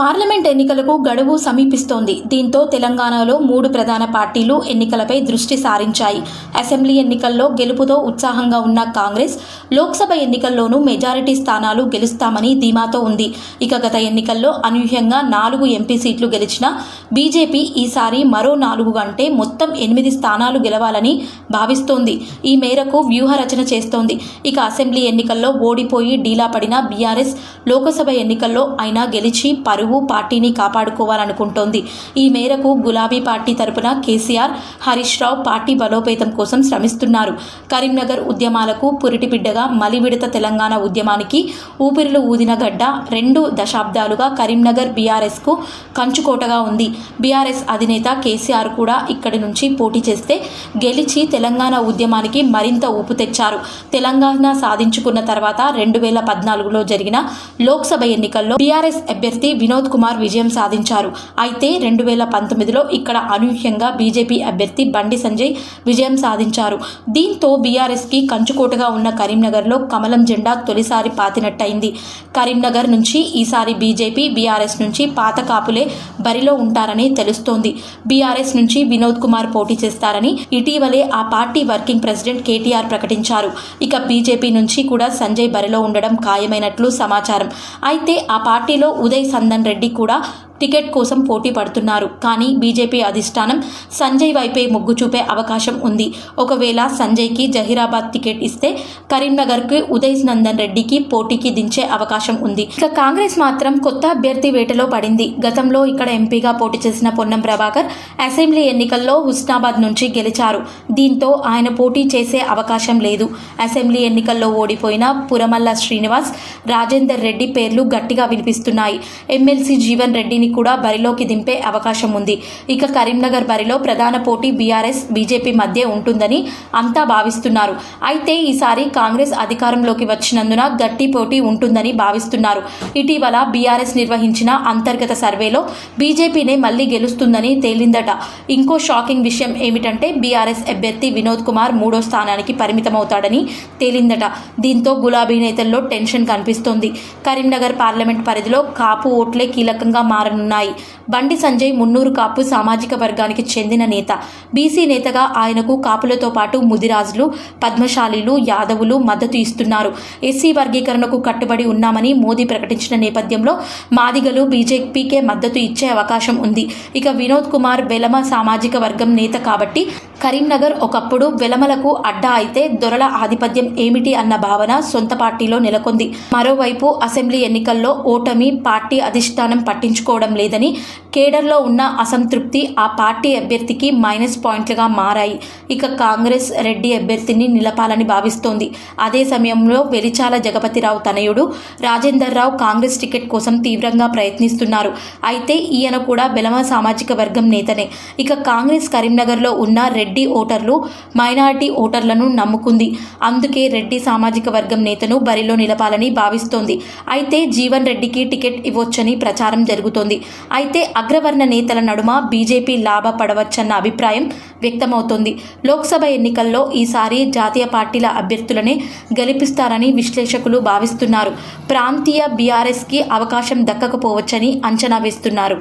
Parliament ఎన్నికలకు గడువు సమీపిస్తోంది. దీంతో తెలంగాణలో మూడు ప్రధాన పార్టీలు ఎన్నికలపై దృష్టి సారించాయి. అసెంబ్లీ ఎన్నికల్లో గెలుపుతో ఉత్సాహంగా ఉన్న కాంగ్రెస్ లోక్సభ ఎన్నికల్లోనూ మెజారిటీ స్థానాలు గెలుస్తామని ధీమాతో ఉంది. ఇక గత ఎన్నికల్లో అనూహ్యంగా నాలుగు ఎంపీ సీట్లు గెలిచిన బీజేపీ ఈసారి మరో నాలుగు అంటే మొత్తం ఎనిమిది స్థానాలు గెలవాలని భావిస్తోంది. ఈ మేరకు వ్యూహ రచన చేస్తోంది. ఇక అసెంబ్లీ ఎన్నికల్లో ఓడిపోయి డీలా పడిన బీఆర్ఎస్ లోకసభ ఎన్నికల్లో అయినా గెలిచి పరువు పార్టీని కాపాడుకోవాలనుకుంటోంది. ఈ మేరకు గులాబీ పార్టీ తరపున కేసీఆర్ హరీష్ రావు పార్టీ బలోపేతం కోసం శ్రమిస్తున్నారు. కరీంనగర్ ఉద్యమాలకు పురిటిబిడ్డగా మలివిడత తెలంగాణ ఉద్యమానికి ఊపిరిలు ఊదిన గడ్డ రెండు దశాబ్దాలుగా కరీంనగర్ బీఆర్ఎస్కు కంచుకోటగా ఉంది. బీఆర్ఎస్ అధినేత కేసీఆర్ కూడా ఇక్కడి నుంచి పోటీ చేస్తే గెలిచి తెలంగాణ ఉద్యమానికి మరింత ఊపు తెచ్చారు. తెలంగాణ సాధించుకున్న తర్వాత రెండు వేల పద్నాలుగులో జరిగిన లోక్సభ ఎన్నికల్లో బీఆర్ఎస్ అభ్యర్థి వినోద్ కుమార్ విజయం సాధించారు. అయితే రెండు వేల పంతొమ్మిదిలో ఇక్కడ అనూహ్యంగా బీజేపీ అభ్యర్థి బండి సంజయ్ విజయం సాధించారు. దీంతో బీఆర్ఎస్కి కంచుకోటగా ఉన్న కరీంనగర్లో కమలం జెండా తొలిసారి పాతినట్టయింది. కరీంనగర్ నుంచి ఈసారి బీజేపీ బీఆర్ఎస్ నుంచి పాత కాపులే బరిలో ఉంటారని తెలుస్తోంది. బీఆర్ఎస్ నుంచి వినోద్ కుమార్ పోటీ చేస్తారని ఇటీవలే ఆ పార్టీ వర్కింగ్ ప్రెసిడెంట్ కేటీఆర్ ప్రకటించారు. ఇక బీజేపీ నుంచి కూడా సంజయ్ బరిలో ఉండడం ఖాయమైనట్లు సమాచారం. అయితే ఆ పార్టీలో ఉదయ్ సందన్ రెడ్డి కూడా టికెట్ కోసం పోటీ పడుతున్నారు. కానీ బీజేపీ అధిష్టానం సంజయ్ వైపే మొగ్గు చూపే అవకాశం ఉంది. ఒకవేళ సంజయ్కి జహీరాబాద్ టికెట్ ఇస్తే కరీంనగర్కి ఉదయ్ నందన్ రెడ్డికి పోటీకి దించే అవకాశం ఉంది. ఇక కాంగ్రెస్ మాత్రం కొత్త అభ్యర్థి వేటలో పడింది. గతంలో ఇక్కడ ఎంపీగా పోటీ చేసిన పొన్నం ప్రభాకర్ అసెంబ్లీ ఎన్నికల్లో హుస్నాబాద్ నుంచి గెలిచారు. దీంతో ఆయన పోటీ చేసే అవకాశం లేదు. అసెంబ్లీ ఎన్నికల్లో ఓడిపోయిన పురమల్ల శ్రీనివాస్ రాజేందర్ రెడ్డి పేర్లు గట్టిగా వినిపిస్తున్నాయి. ఎమ్మెల్సీ జీవన్ రెడ్డిని కూడా బరిలోకి దింపే అవకాశం ఉంది. ఇక కరీంనగర్ బరిలో ప్రధాన పోటీ బీఆర్ఎస్ బీజేపీ మధ్య ఉంటుందని అంతా భావిస్తున్నారు. అయితే ఈసారి కాంగ్రెస్ అధికారంలోకి వచ్చినందున గట్టి పోటీ ఉంటుందని భావిస్తున్నారు. ఇటీవల బీఆర్ఎస్ నిర్వహించిన అంతర్గత సర్వేలో బీజేపీనే మళ్ళీ గెలుస్తుందని తేలిందట. ఇంకో షాకింగ్ విషయం ఏమిటంటే బీఆర్ఎస్ అభ్యర్థి వినోద్ కుమార్ మూడో స్థానానికి పరిమితమవుతాడని తేలిందట. దీంతో గులాబీ నేతల్లో టెన్షన్ కనిపిస్తోంది. కరీంనగర్ పార్లమెంట్ పరిధిలో కాపు ఓట్లే కీలకంగా మారనున్నాయి బండి సంజయ్ మున్నూరు కాపు సామాజిక వర్గానికి చెందిన నేత. బీసీ నేతగా ఆయనకు కాపులతో పాటు ముదిరాజులు పద్మశాలీలు యాదవులు మద్దతు ఇస్తున్నారు. ఎస్సీ వర్గీకరణకు కట్టుబడి ఉన్నామని మోదీ ప్రకటించిన నేపథ్యంలో మాదిగలు బీజేపీకే మద్దతు ఇచ్చే అవకాశం ఉంది. ఇక వినోద్ కుమార్ బెలమ సామాజిక వర్గం నేత కాబట్టి కరీంనగర్ ఒకప్పుడు వెలమలకు అడ్డా అయితే దొరల ఆధిపత్యం ఏమిటి అన్న భావన సొంత పార్టీలో నెలకొంది. మరోవైపు అసెంబ్లీ ఎన్నికల్లో ఓటమి పార్టీ అధిష్టానం పట్టించుకోవడం లేదని కేడర్లో ఉన్న అసంతృప్తి ఆ పార్టీ అభ్యర్థికి మైనస్ పాయింట్లుగా మారాయి. ఇక కాంగ్రెస్ రెడ్డి అభ్యర్థిని నిలపాలని భావిస్తోంది. అదే సమయంలో వెలిచాల జగపతిరావు తనయుడు రాజేందర్ రావు కాంగ్రెస్ టికెట్ కోసం తీవ్రంగా ప్రయత్నిస్తున్నారు. అయితే ఈయన కూడా బెలమ సామాజిక వర్గం నేతనే. ఇక కాంగ్రెస్ కరీంనగర్లో ఉన్న రెడ్డి ఓటర్లు మైనారిటీ ఓటర్లను నమ్ముకుంది. అందుకే రెడ్డి సామాజిక వర్గం నేతను బరిలో నిలపాలని భావిస్తోంది. అయితే జీవన్ రెడ్డికి టికెట్ ఇవ్వొచ్చని ప్రచారం జరుగుతోంది. అయితే అగ్రవర్ణ నేతల నడుమ బీజేపీ లాభపడవచ్చన్న అభిప్రాయం వ్యక్తమవుతోంది. లోక్సభ ఎన్నికల్లో ఈసారి జాతీయ పార్టీల అభ్యర్థులనే గెలిపిస్తారని విశ్లేషకులు భావిస్తున్నారు. ప్రాంతీయ బీఆర్ఎస్కి అవకాశం దక్కకపోవచ్చని అంచనా వేస్తున్నారు.